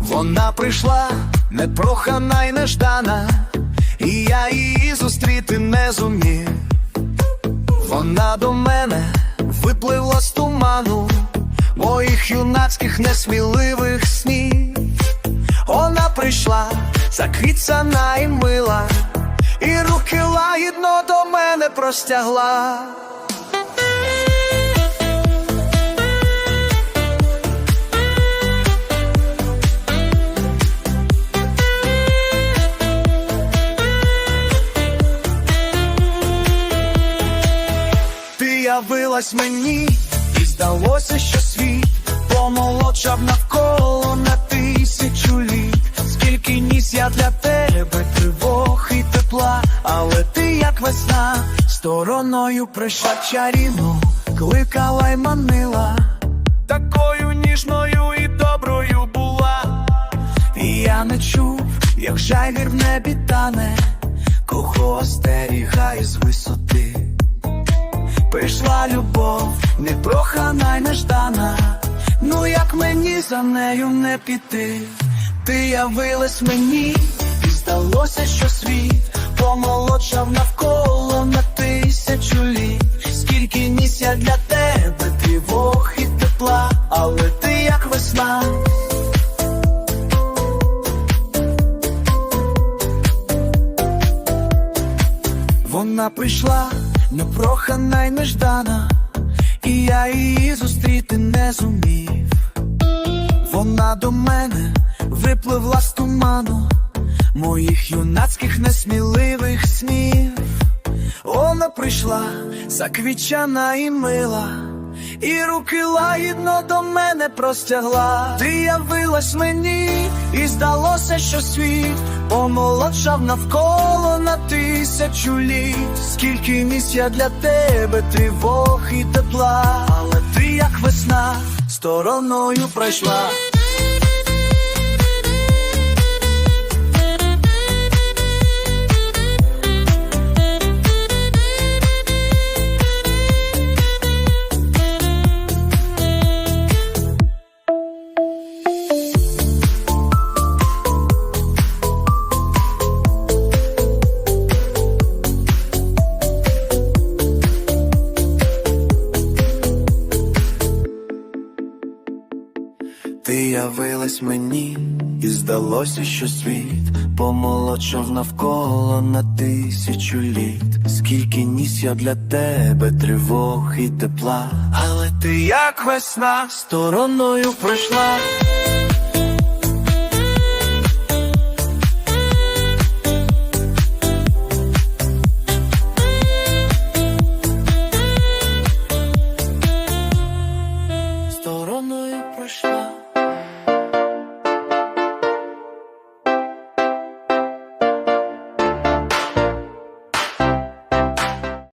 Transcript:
Вона прийшла непрохана й неждана, і я її зустріти не зумів. Вона до мене випливла з туману моїх юнацьких несміливих снів. Вона прийшла заквіцяна і мила, і руки лагідно до мене простягла. Ти явилась мені, і здалося, що світ помолодшав навколо на тисячу стороною прийшла чарівну, кликала й манила, такою ніжною і доброю була. І я не чув, як жайвір в небі тане, кого остерігає з висоти. Прийшла любов, непрохана й неждана. Ну як мені за нею не піти? Ти явилась мені, і здалося, що світ помолодшав навколо як. Вона прийшла непрохана й неждана, і я її зустріти не зумів. Вона до мене випливла з туману моїх юнацьких несміливих снів. Вона прийшла заквічана і мила, і руки лагідно до мене простягла. Ти явилась мені, і здалося, що світ помолодшав навколо на тисячу літ. Скільки місць я для тебе тривог і тепла, але ти, як весна, стороною пройшла. Ти явилась мені, і здалося, що світ помолодшав навколо на тисячу літ. Скільки ніс я для тебе тривог і тепла, але ти як весна стороною пройшла.